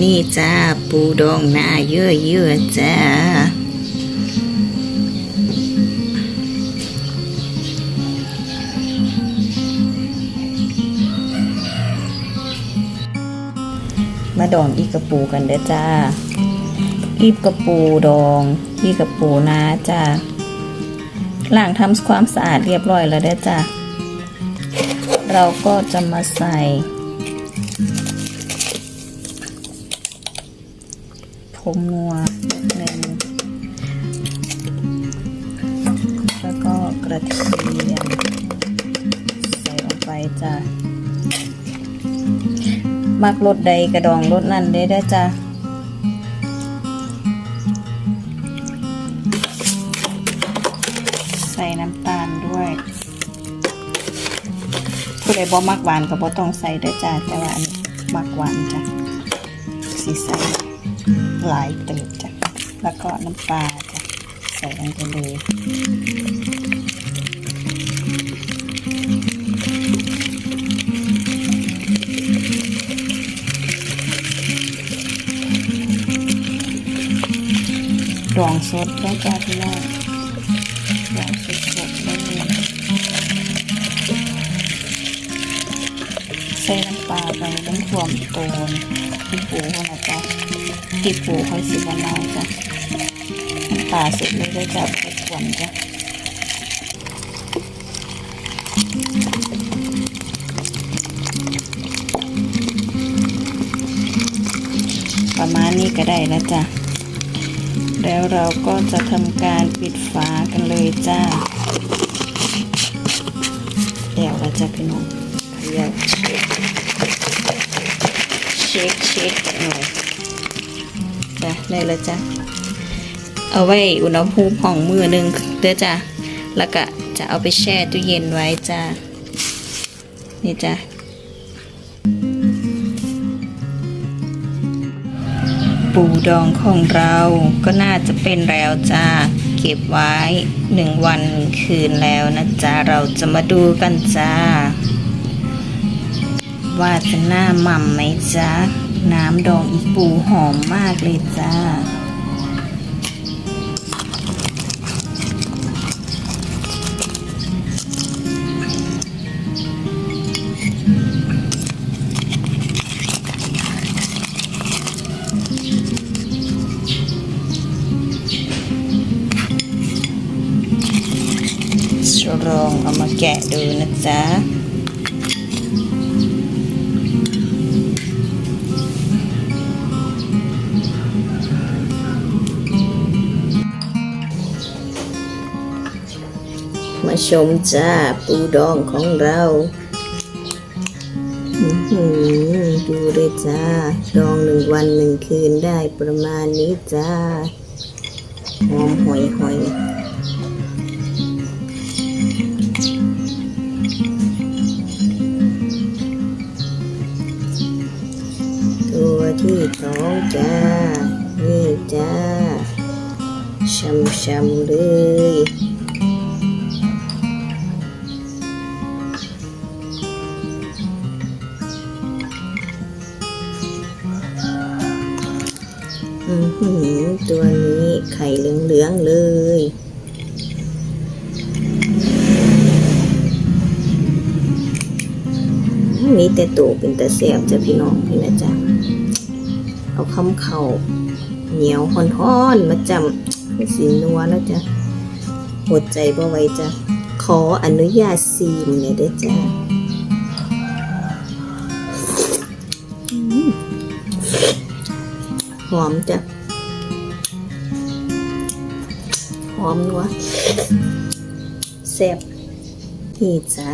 นี่จ้าปูดองนาเยอะเยอะๆจ้ามาดองอีกระปูกันเด้อจ้า อีกระปูดอง อีกระปูนาจ้าล้างทำความสะอาดเรียบร้อยแล้วเด้อจ้า เราก็จะมาใส่ ผงนัวหนึ่งแล้วก็กระเทียมใส่ลงไปจ้ะมักรสใดกระดองรสนั่นได้ได้จ้ะใส่น้ำตาลด้วยผู้ใดบ่มักหวานก็บ่ต้องใส่ได้จ้ะแต่ว่ามักหวานจ้ะสีใส่ หลายเติบจ้ะ แล้วก็น้ำปลาจ้ะ ใส่ลงไปเลยดองสดแล้วจ้าพี่น้อง ใส่น้ำปลาไปน้ำท่วมโตนที่ปูนะจ๊ะติดปูค่อยสิบวันเอาจ้ะน้ำปลาเสร็จเลยด้วยจ้ะไปขวนจ้ะประมาณนี้ก็ได้แล้วจ้ะ แล้วเราก็จะทำการปิดฝากันเลยจ้าเดี๋ยวเราจะพี่น้อง ช็คเช็คกันหน่อยจ้ะได้แล้วจ้ะเอาไว้อุณหภูมิของมือหนึ่งเด้อจ้ะแล้วก็จะเอาไปแช่ตู้เย็นไว้จ้ะนี่จ้ะปูดองของเราก็น่าจะเป็นแล้วจ้าเก็บไว้หนึ่งวันคืนแล้วนะจ๊ะ เราจะมาดูกันจ้า ว่าจะหน้าหม่ำไหมจ๊ะ น้ำดองอีปูหอมมากเลยจ้าลองเอามาแกะดูนะจ๊ะ ชมจ้า ปูดองของเราดูเลยจ้า ดองหนึ่งวันหนึ่งคืนได้ประมาณนี้จ้า หอมหอยหอยตัวที่สองจ้า นี่จ้าช้ำๆเลย อือหือตัวนี้ไข่เหลืองๆเลยมีแต่ตัวเป็นแต่แสบจะพี่น้องพี่นะจ๊ะเอาคำเข่าเหนียวห่อนๆมาจำสีนัวแล้วจ้ะหดใจบ่ไว้จ้ะขออนุญาตซีมเนี่ยเด้จ้ะ อมจ้ะหอมนัวแซ่บนี่จ้า